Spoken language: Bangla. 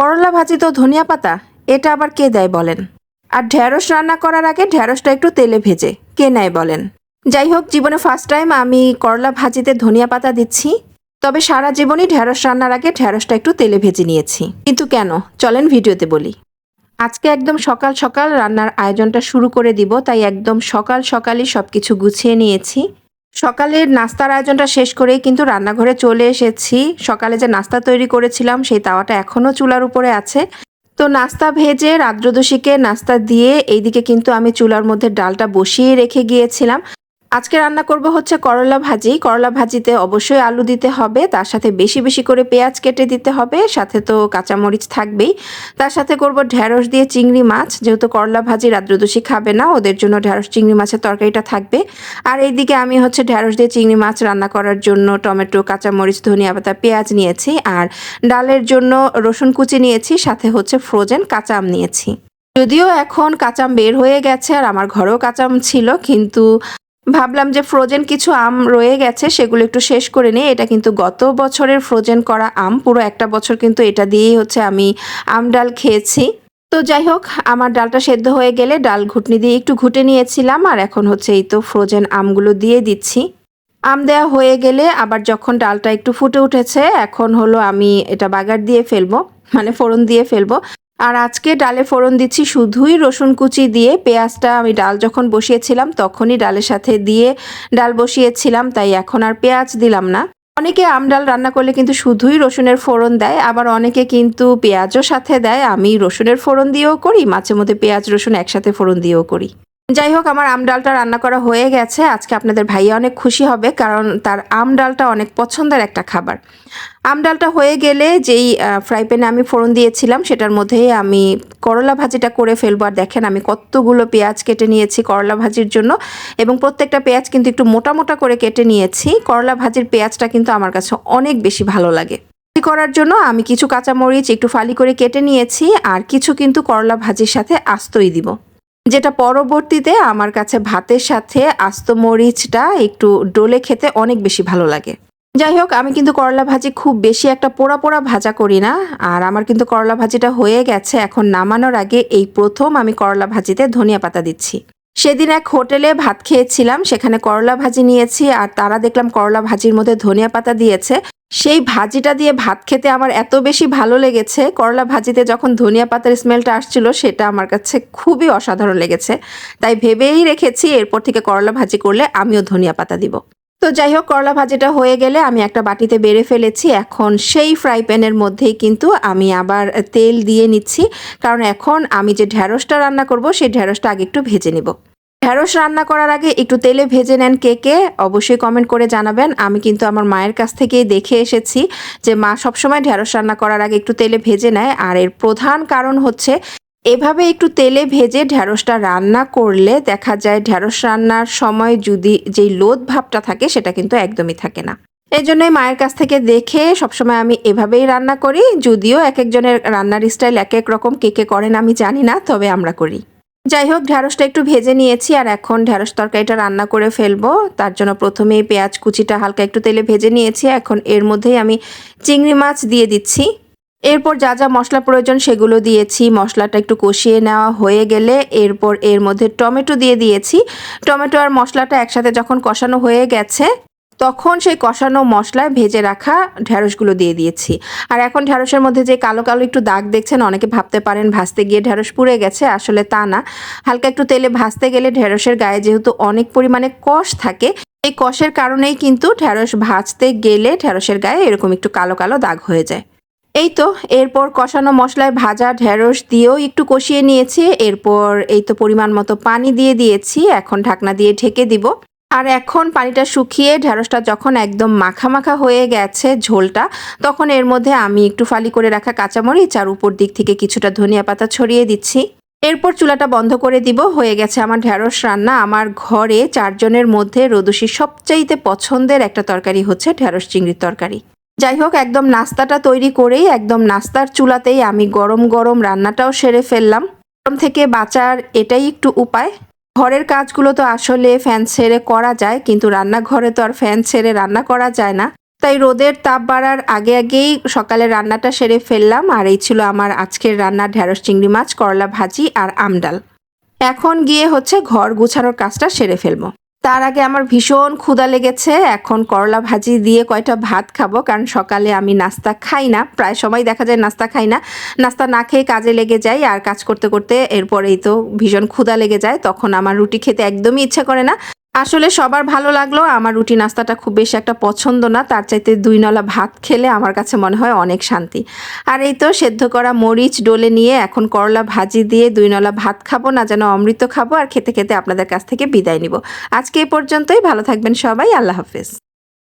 করলা ভাজি তো ধনিয়া পাতা, এটা আবার কে দেয় বলেন? আর ঢ্যাঁড়স রান্না করার আগে ঢ্যাঁড়সটা একটু তেলে ভেজে কে নেয় বলেন? যাই হোক, জীবনে ফার্স্ট টাইম আমি করলা ভাজিতে ধনিয়া পাতা দিচ্ছি, তবে সারা জীবনই ঢ্যাঁড়স রান্নার আগে ঢ্যাঁড়সটা একটু তেলে ভেজে নিয়েছি। কিন্তু কেন? চলেন ভিডিওতে বলি। আজকে একদম সকাল সকাল রান্নার আয়োজনটা শুরু করে দিব, তাই একদম সকাল সকালই সব কিছু গুছিয়ে নিয়েছি। সকালের নাস্তার আয়োজনটা শেষ করে কিন্তু রান্নাঘরে চলে এসেছি। সকালে যে নাস্তা তৈরি করেছিলাম, সেই তাওয়াটা এখনও চুলার উপরে আছে। তো নাস্তা ভেজে রাদ্রদোষীকে নাস্তা দিয়ে এইদিকে কিন্তু আমি চুলার মধ্যে ডালটা বসিয়ে রেখে গিয়েছিলাম। আজকে রান্না করব হচ্ছে করলা ভাজি। করলা ভাজিতে অবশ্যই আলু দিতে হবে, তার সাথে বেশি বেশি করে পেঁয়াজ কেটে দিতে হবে, সাথে তো কাঁচামরিচ থাকবেই। তার সাথে করব ঢ্যাঁড়স দিয়ে চিংড়ি মাছ, যেহেতু করলা ভাজি রাত্রদোষী খাবে না, ওদের জন্য ঢ্যাঁড়স চিংড়ি মাছের তরকারিটা থাকবে। আর এইদিকে আমি হচ্ছে ঢ্যাঁড়স দিয়ে চিংড়ি মাছ রান্না করার জন্য টমেটো, কাঁচামরিচ, ধনিয়া পাতা, পেঁয়াজ নিয়েছি। আর ডালের জন্য রসুন কুচি নিয়েছি, সাথে হচ্ছে ফ্রোজেন কাঁচা আম নিয়েছি। যদিও এখন কাঁচাম বের হয়ে গেছে, আর আমার ঘরেও কাঁচাম ছিল, কিন্তু ভাবলাম যে ফ্রোজেন কিছু আম রয়ে গেছে, সেগুলো একটু শেষ করে নিই। এটা কিন্তু গত বছরের ফ্রোজেন করা আম, পুরো একটা বছর কিন্তু এটা দিয়েই হচ্ছে আমি আম ডাল খেয়েছি। তো যাই হোক, আমার ডালটা সেদ্ধ হয়ে গেলে ডাল ঘুটনি দিয়ে একটু ঘুটে নিয়েছিলাম, আর এখন হচ্ছে এই তো ফ্রোজেন আমগুলো দিয়ে দিচ্ছি। আম দেওয়া হয়ে গেলে আবার যখন ডালটা একটু ফুটে উঠেছে, এখন হলো আমি এটা বাগার দিয়ে ফেলব মানে ফোড়ন দিয়ে ফেলব। আর আজকে ডালে ফোড়ন দিচ্ছি শুধুই রসুন কুচি দিয়ে। পেঁয়াজটা আমি ডাল যখন বসিয়েছিলাম, তখনই ডালের সাথে দিয়ে ডাল বসিয়েছিলাম, তাই এখন আর পেঁয়াজ দিলাম না। অনেকে আম ডাল রান্না করলে কিন্তু শুধুই রসুনের ফোড়ন দেয়, আবার অনেকে কিন্তু পেঁয়াজও সাথে দেয়। আমি রসুনের ফোড়ন দিয়েও করি, মাঝে মধ্যে পেঁয়াজ রসুন একসাথে ফোড়ন দিয়েও করি। যাই হোক আমার আম ডালটা রান্না করা হয়ে গেছে। আজকে আপনাদের ভাইয়া অনেক খুশি হবে, কারণ তার আম ডালটা অনেক পছন্দের একটা খাবার। আম ডালটা হয়ে গেলে যেই ফ্রাই প্যানে আমি ফোড়ন দিয়েছিলাম, সেটার মধ্যেই আমি করলা ভাজিটা করে ফেলব। আর দেখেন, আমি কতগুলো পেঁয়াজ কেটে নিয়েছি করলা ভাজির জন্য, এবং প্রত্যেকটা পেঁয়াজ কিন্তু একটু মোটা মোটা করে কেটে নিয়েছি। করলা ভাজির পেঁয়াজটা কিন্তু আমার কাছে অনেক বেশি ভালো লাগে। করার জন্য আমি কিছু কাঁচামরিচ একটু ফালি করে কেটে নিয়েছি, আর কিছু কিন্তু করলা ভাজির সাথে আস্তই দিব। যেটা পরবর্তীতে আমার কাছে ভাতের সাথে আস্ত মরিচটা একটু ডোলে খেতে অনেক বেশি ভালো লাগে। যাই হোক, আমি কিন্তু করলা ভাজি খুব বেশি একটা পোড়া পোড়া ভাজা করি না, আর আমার কিন্তু করলা ভাজিটা হয়ে গেছে। এখন নামানোর আগে এই প্রথম আমি করলা ভাজিতে ধনিয়া পাতা দিচ্ছি। সেদিন এক হোটেলে ভাত খেয়েছিলাম, সেখানে করলা ভাজি নিয়েছি, আর তারা দেখলাম করলা ভাজির মধ্যে ধনিয়া পাতা দিয়েছে। সেই ভাজিটা দিয়ে ভাত খেতে আমার এত বেশি ভালো লেগেছে। করলা ভাজিতে যখন ধনিয়া পাতার স্মেলটা আসছিল, সেটা আমার কাছে খুবই অসাধারণ লেগেছে। তাই ভেবেই রেখেছি এরপর থেকে করলা ভাজি করলে আমিও ধনিয়া পাতা দিব। তো যাই হোক, করলা ভাজিটা হয়ে গেলে আমি একটা বাটিতে বেড়ে ফেলেছি। এখন সেই ফ্রাই প্যানের মধ্যেই কিন্তু আমি আবার তেল দিয়ে নিচ্ছি। কারণ এখন আমি যে ঢ্যাঁড়সটা রান্না করব, সেই ঢ্যাঁড়সটা আগে একটু ভেজে নিব। ঢ্যাঁড়স রান্না করার আগে একটু তেলে ভেজে নেন কে কে। অবশ্যই কমেন্ট করে জানাবেন। আমি কিন্তু আমার মায়ের কাছ থেকেই দেখে এসেছি যে মা সবসময় ঢ্যাঁড়স রান্না করার আগে একটু তেলে ভেজে নেয়। আর এর প্রধান কারণ হচ্ছে এভাবে একটু তেলে ভেজে ঢ্যাঁড়সটা রান্না করলে দেখা যায় ঢ্যাঁড়স রান্নার সময় যদি যেই লোদ ভাবটা থাকে সেটা কিন্তু একদমই থাকে না। এই জন্যই মায়ের কাছ থেকে দেখে সবসময় আমি এভাবেই রান্না করি। যদিও এক একজনের রান্নার স্টাইল এক এক রকম কে কে করেন আমি জানি না, তবে আমরা করি। যাই হোক ঢ্যাঁড়সটা একটু ভেজে নিয়েছি আর এখন ঢ্যাঁড়স তরকারিটা রান্না করে ফেলব। তার জন্য প্রথমেই পেঁয়াজ কুচিটা হালকা একটু তেলে ভেজে নিয়েছি। এখন এর মধ্যেই আমি চিংড়ি মাছ দিয়ে দিচ্ছি। এরপর যা যা মশলা প্রয়োজন সেগুলো দিয়েছি। মশলাটা একটু কষিয়ে নেওয়া হয়ে গেলে এরপর এর মধ্যে টমেটো দিয়ে দিয়েছি। টমেটো আর মশলাটা একসাথে যখন কষানো হয়ে গেছে তখন সেই কষানো মশলায় ভেজে রাখা ঢ্যাঁড়সগুলো দিয়ে দিয়েছি। আর এখন ঢ্যাঁড়সের মধ্যে যে কালো কালো একটু দাগ দেখছেন, অনেকে ভাবতে পারেন ভাজতে গিয়ে ঢ্যাঁড়স পুড়ে গেছে, আসলে তা না। হালকা একটু তেলে ভাজতে গেলে ঢ্যাঁড়সের গায়ে যেহেতু অনেক পরিমাণে কষ থাকে, এই কষের কারণেই কিন্তু ঢ্যাঁড়স ভাজতে গেলে ঢ্যাঁড়সের গায়ে এরকম একটু কালো কালো দাগ হয়ে যায়। এই তো, এরপর কষানো মশলায় ভাজা ঢ্যাঁড়স দিয়েও একটু কষিয়ে নিয়েছি। এরপর এই তো পরিমাণ মতো পানি দিয়ে দিয়েছি। এখন ঢাকনা দিয়ে ঢেকে দিব। আর এখন পানিটা শুকিয়ে ঢ্যাঁড়সটা যখন একদম মাখা মাখা হয়ে গেছে ঝোলটা, তখন এর মধ্যে আমি একটু ফালি করে রাখা কাঁচামরিচ আর উপর দিক থেকে কিছুটা ধনিয়া পাতা ছড়িয়ে দিচ্ছি। এরপর চুলাটা বন্ধ করে দিব। হয়ে গেছে আমার ঢ্যাঁড়স রান্না। আমার ঘরে চারজনের মধ্যে রোদসির সবচাইতে পছন্দের একটা তরকারি হচ্ছে ঢ্যাঁড়স চিংড়ির তরকারি। যাই হোক, একদম নাস্তাটা তৈরি করেই, একদম নাস্তার চুলাতেই আমি গরম গরম রান্নাটাও সেরে ফেললাম। গরম থেকে বাঁচার এটাই একটু উপায়। ঘরের কাজগুলো তো আসলে ফ্যান ছেড়ে করা যায়, কিন্তু রান্নাঘরে তো আর ফ্যান ছেড়ে রান্না করা যায় না। তাই রোদের তাপ বাড়ার আগে আগেই সকালে রান্নাটা সেরে ফেললাম, আর এই ছিল আমার আজকের রান্না, ঢ্যাঁড়স, চিংড়ি মাছ, করলা ভাজি আর আমডাল। এখন গিয়ে হচ্ছে ঘর গুছানোর কাজটা সেরে ফেলব। তার আগে আমার ভীষণ ক্ষুধা লেগেছে। এখন করলা ভাজি দিয়ে কয়টা ভাত খাব? কারণ সকালে আমি নাস্তা খাই না। প্রায় সময় দেখা যায় নাস্তা খাই না। নাস্তা না খেয়ে কাজে লেগে যাই আর কাজ করতে করতে এরপরেই তো ভীষণ ক্ষুধা লেগে যায়। তখন আমার রুটি খেতে একদমই ইচ্ছা করে না। আসলে সবার ভালো লাগল, আমার রুটি নাস্তাটা খুব বেশি একটা পছন্দ না, তার চাইতে দুই নলা ভাত খেলে আমার কাছে মনে হয় অনেক শান্তি। আর এই তো সেদ্ধ করা মরিচ ডোলে নিয়ে এখন করলা ভাজি দিয়ে দুই নলা ভাত খাব, না যেন অমৃত খাব, আর খেতে খেতে আপনাদের কাছ থেকে বিদায় নিব। আজকে এই পর্যন্তই, ভালো থাকবেন সবাই, আল্লাহ হাফেজ।